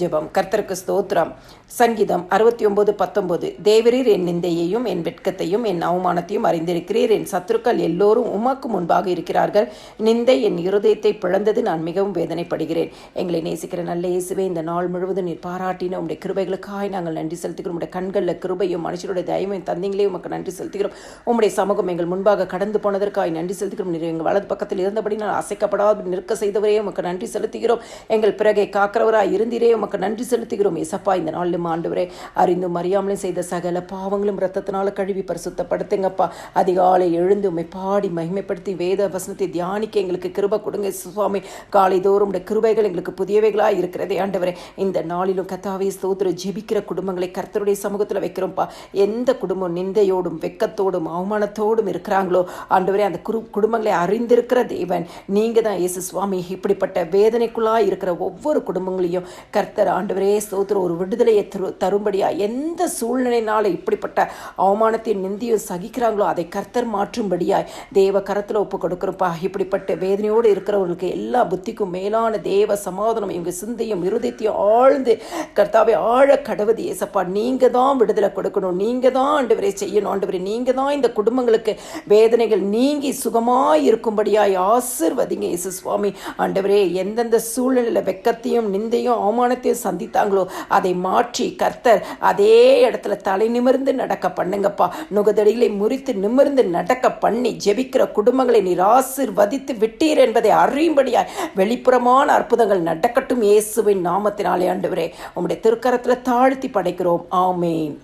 ஜெபம். கர்த்தருக்கு ஸ்தோத்திரம். சங்கீதம் அறுபத்தி ஒன்பது பத்தொன்பது தேவரீர் என் நிந்தையையும் என் வெட்கத்தையும் என் அவமானத்தையும் அறிந்திருக்கிறீர். என் சத்துருக்கள் எல்லோரும் உமக்கு முன்பாக இருக்கிறார்கள். நிந்தை என் இருதயத்தை பிளந்தது. நான் மிகவும் வேதனைப்படுகிறேன். எங்களை நேசிக்கிற நல்ல இயேசுவே இந்த நாள் முழுவதும் நீர் பாராட்டின உடைய கிருபைகளுக்காய் நாங்கள் நன்றி செலுத்துகிறோம். உடைய கண்களில் கிருபையும் மனுஷருடைய தயமையும் தந்தீங்களே. உமக்கு நன்றி செலுத்துகிறோம். உம்முடைய சமூகம் எங்கள் முன்பாக கடந்து போனதற்காய் நன்றி செலுத்துகிறோம். நீர் எங்கள் வலது பக்கத்தில் இருந்தபடி நான் அசைக்கப்படாத. நிற்க செய்தவரே உமக்கு நன்றி செலுத்துகிறோம். எங்கள் பிறகை காக்கிறவராக இருந்தீரே உமக்கு நன்றி செலுத்துகிறோம் ஏசப்பா. இந்த நாளிலும் ஆண்டவரே அறிந்தும் அறியாமலும் செய்த சகல பாவங்களும் ரத்தத்தினால கழுவி பரிசுத்தப்படுத்துங்கப்பா. அதிகாலை எழுந்து உம்மை பாடி மகிமைப்படுத்தி வேத வசனத்தை தியானிக்க எங்களுக்கு கிருப கொடுங்க சுவாமி காலை தோறும் கிருபைகள் எங்களுக்கு புதியவைகளாக இருக்கிறதே ஆண்டவரே. இந்த நாளிலும் கத்தாவை ஸ்தோத்திர ஜெபிக்கிற குடும்பங்களை கர்த்தருடைய சமூகத்தில் வைக்கிறோம்ப்பா. எந்த குடும்பம் நிந்தையோடும் வெக்கத்தோடும் அவமானத்தோடும் இருக்கிறாங்களோ ஆண்டவரே அந்த குரு குடும்பங்களை அறிந்திருக்கிற தேவன். நீங்கள் தான் இயேசு சுவாமி இப்படிப்பட்ட வேதனைக்குள்ளாக இருக்கிற ஒவ்வொரு குடும்பங்களையும் கர்த்தர் ஆண்டவரே ஸ்தோத்திர ஒரு விடுதலையை தரு தரும்படியா எந்த சூழ்நிலையினால இப்படிப்பட்ட அவமானத்தையும் நிந்தியும் சகிக்கிறாங்களோ அதை கர்த்தர் மாற்றும்படியாய் தேவ கரத்தில் ஒப்பு கொடுக்குறப்பா இப்படிப்பட்ட வேதனையோடு இருக்கிறவங்களுக்கு எல்லா புத்திக்கும் மேலான தேவ சமாதானம் இவங்க சிந்தையும் இருதயத்தையும் ஆழ்ந்து கர்த்தாவை ஆழ கடவுது ஏசப்பா. நீங்கள் தான் விடுதலை கொடுக்கணும். நீங்கள் தான் ஆண்டவரே செய்யணும். ஆண்டவரே நீங்கள் தான் இந்த குடும்பங்களுக்கு வேதனைகள் நீங்கி சுகமாய் இருக்கும்படியாய் ஆசிர்வதிங்க இயேசு சுவாமி. ஆண்டவரே எந்தெந்த சூழ்நிலையில் வெக்கத்தையும் நிந்தையும் அவமானத்தையும் சந்தித்தாங்களோ அதை மாற்றி கர்த்தர் அதே இடத்துல தலை நிமிர்ந்து நடக்க பண்ணுங்கப்பா. நுகதடிகளை முறித்து நிமிர்ந்து நடக்க பண்ணி ஜெபிக்கிற குடும்பங்களை நீர் ஆசிர்வதித்து விட்டீர் என்பதை அறியும்படியாய் வெளிப்புறமான அற்புதங்கள் நடக்கட்டும் இயேசுவின் நாமத்தினாலே ஆண்டவரே. உம்முடைய திருக்கரத்தில் தாழ்த்தி படைக்கிறோம். ஆமேன்.